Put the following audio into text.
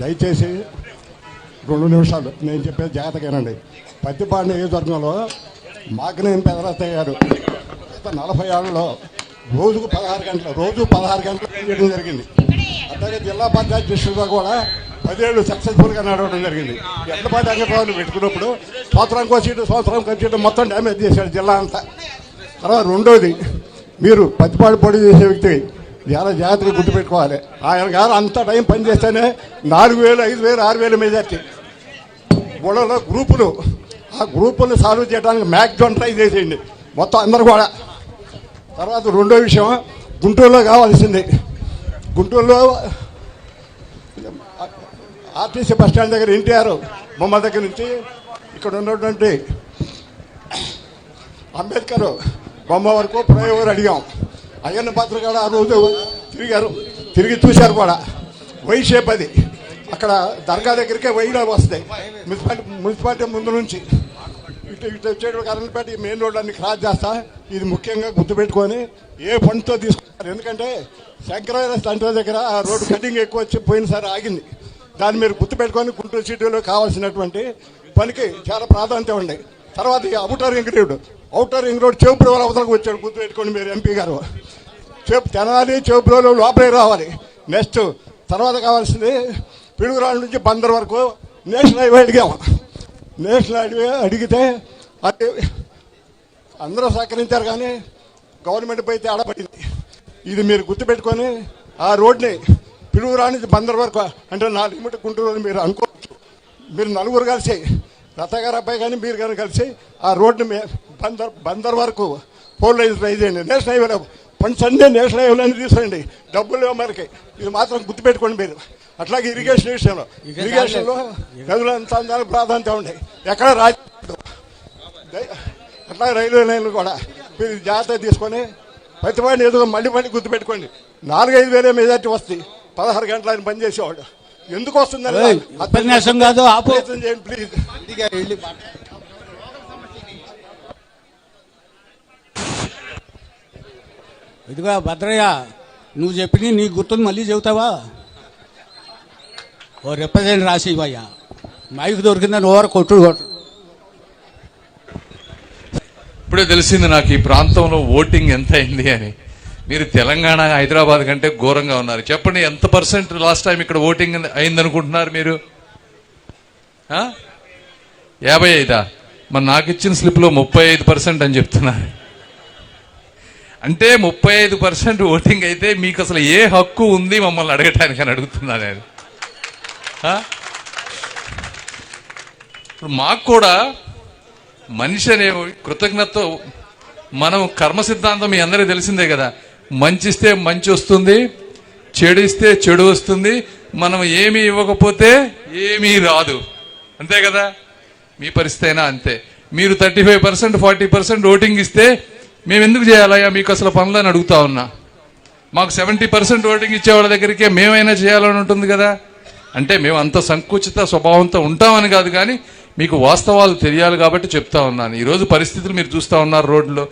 దయచేసి రెండు నిమిషాలు నేను చెప్పేది జాగ్రత్తగానండి. పత్తిపాడు నియోజకవర్గంలో మాకనేని పెదరత్తయ్య గారు అయ్యారు నలభై ఆరులో రోజుకు పదహారు గంటలు రోజు పదహారు గంటలు చేయడం జరిగింది. అలాగే జిల్లా పంచాయతీ డిస్ట్రిక్ట్లో కూడా పదేళ్ళు సక్సెస్ఫుల్గా నడవడం జరిగింది. ఎంతపాటి అంగన్వాడీలు పెట్టుకున్నప్పుడు సంవత్సరానికి ఒక సీటు సంవత్సరం సీటు మొత్తం డ్యామేజ్ చేశాడు జిల్లా అంతా. తర్వాత రెండోది మీరు పత్తిపాడు పొడి చేసే వ్యక్తి చాలా జాగ్రత్తగా గుర్తుపెట్టుకోవాలి. ఆయన గారు అంత టైం పనిచేస్తేనే నాలుగు వేలు ఐదు వేలు ఆరు వేలు మెజార్టీ. బుడలో గ్రూపులు. ఆ గ్రూపులు సాల్వ్ చేయడానికి మ్యాక్సిమం ట్రై చేసేయండి. మొత్తం అందరు కూడా. తర్వాత రెండో విషయం గుంటూరులో కావాల్సింది. గుంటూరులో ఆర్టీసీ బస్ స్టాండ్ దగ్గర ఎన్టీఆర్ బొమ్మ దగ్గర నుంచి ఇక్కడ ఉన్నటువంటి అంబేద్కర్ బొమ్మ వరకు ప్రయోగం అడిగాం. అయ్యన్న పాత్ర కూడా ఆ రోజు తిరిగారు. తిరిగి చూశారు కూడా. వై షేప్ అది. అక్కడ దర్గా దగ్గరికే వైలో వస్తాయి. మున్సిపాలిటీ మున్సిపాలిటీ ముందు నుంచి. ఇటు ఇటు వచ్చేటప్పుడు కరెంట్పేట మెయిన్ రోడ్ అన్ని క్రాస్ చేస్తా. ఇది ముఖ్యంగా గుర్తుపెట్టుకొని ఏ ఫండ్తో తీసుకుంటారు. ఎందుకంటే శంకరయ్య సెంటర్ దగ్గర ఆ రోడ్డు కటింగ్ ఎక్కువ వచ్చి పోయినసారి ఆగింది. దాన్ని మీరు గుర్తుపెట్టుకొని గుంటూరు సిటీలో కావాల్సినటువంటి పనికి చాలా ప్రాధాన్యత ఉంది. తర్వాత ఈ అవుటర్ వెంకటేవుడు. అవుటర్ రింగ్ రోడ్ చెవుపుల అవతలకు వచ్చాడు గుర్తుపెట్టుకోండి మీరు ఎంపీ గారు. చెప్ తెనాలి చెవుపులో లోపలికి రావాలి. నెక్స్ట్ తర్వాత కావాల్సింది పిడుగురాళ్ళ నుంచి బందర్ వరకు నేషనల్ హైవే అడిగాము నేషనల్ హైవే అడిగితే అది అందరూ సహకరించారు కానీ గవర్నమెంట్ పై తేడా పడింది ఇది మీరు గుర్తుపెట్టుకొని ఆ రోడ్ని పిలుగురా నుంచి బందర్ వరకు అంటే నా లిమిట్ గుంటూరు మీరు అనుకోవచ్చు. మీరు నలుగురు కలిసి రథ గారు అబ్బాయి కానీ మీరు కానీ కలిసి ఆ రోడ్ని మే- బందర్ బందర్ వరకు ఫోర్ లైన్స్ ట్రై చేయండి నేషనల్ హైవేలో ఫండ్స్ అన్నీ నేషనల్ హైవేలో తీసుకోండి డబ్బులు మనకి. ఇది మాత్రం గుర్తుపెట్టుకోండి మీరు. అట్లాగే ఇరిగేషన్ విషయంలో. ఇరిగేషన్లో నదులు అందాలకు ప్రాధాన్యత ఉంటాయి ఎక్కడ రాజు అట్లా రైల్వే లైన్లు కూడా మీరు జాగ్రత్త తీసుకొని ప్రతివాడిని ఏదో మళ్ళీ మళ్ళీ గుర్తుపెట్టుకోండి. నాలుగైదు వేలే మెజార్టీ వస్తాయి పదహారు గంటలు ఆయన పనిచేసేవాడు ఎందుకు వస్తుందని ఉపన్యాసం కాదు, ఆపు. ప్రయత్నం చేయండి ప్లీజ్. ఇదిగో భద్రయ్య నువ్వు చెప్పి నీ గుర్తుని మళ్ళీ చెబుతావా? ఓ రిప్రజెంట్ రాసి ఇవ్వయ్యా మైక్ దొరికిందని ఓవర్ కొట్టు కొట్టు. ఇప్పుడే తెలిసింది నాకు ఈ ప్రాంతంలో ఓటింగ్ ఎంత అయింది అని. మీరు తెలంగాణ హైదరాబాద్ కంటే ఘోరంగా ఉన్నారు. చెప్పండి ఎంత పర్సెంట్ లాస్ట్ టైం ఇక్కడ ఓటింగ్ అయిందనుకుంటున్నారు మీరు? యాభై ఐదా? మరి నాకు ఇచ్చిన స్లిప్లో ముప్పై ఐదు పర్సెంట్ అని చెప్తున్నారు. అంటే ముప్పై ఐదు పర్సెంట్ ఓటింగ్ అయితే మీకు అసలు ఏ హక్కు ఉంది మమ్మల్ని అడగటానికి అని అడుగుతున్నాను నేను. ఇప్పుడు మాకు కూడా మనిషి అనే కృతజ్ఞత మనం కర్మ సిద్ధాంతం మీ అందరికీ తెలిసిందే కదా. మంచి ఇస్తే మంచి వస్తుంది చెడు ఇస్తే చెడు వస్తుంది మనం ఏమీ ఇవ్వకపోతే ఏమీ రాదు. అంతే కదా? మీ పరిస్థితి అయినా అంతే. మీరు thirty five percent forty percent voting ఇస్తే మేము ఎందుకు చేయాలయ్యా? మీకు అసలు పనులని అడుగుతా ఉన్నా. మాకు సెవెంటీ పర్సెంట్ ఓటింగ్ ఇచ్చే వాళ్ళ దగ్గరికే మేమైనా చేయాలని ఉంటుంది కదా? అంటే మేము అంత సంకుచిత స్వభావంతో ఉంటామని కాదు కానీ మీకు వాస్తవాలు తెలియాలి కాబట్టి చెప్తా ఉన్నాను. ఈరోజు పరిస్థితులు మీరు చూస్తా ఉన్నారు రోడ్లో.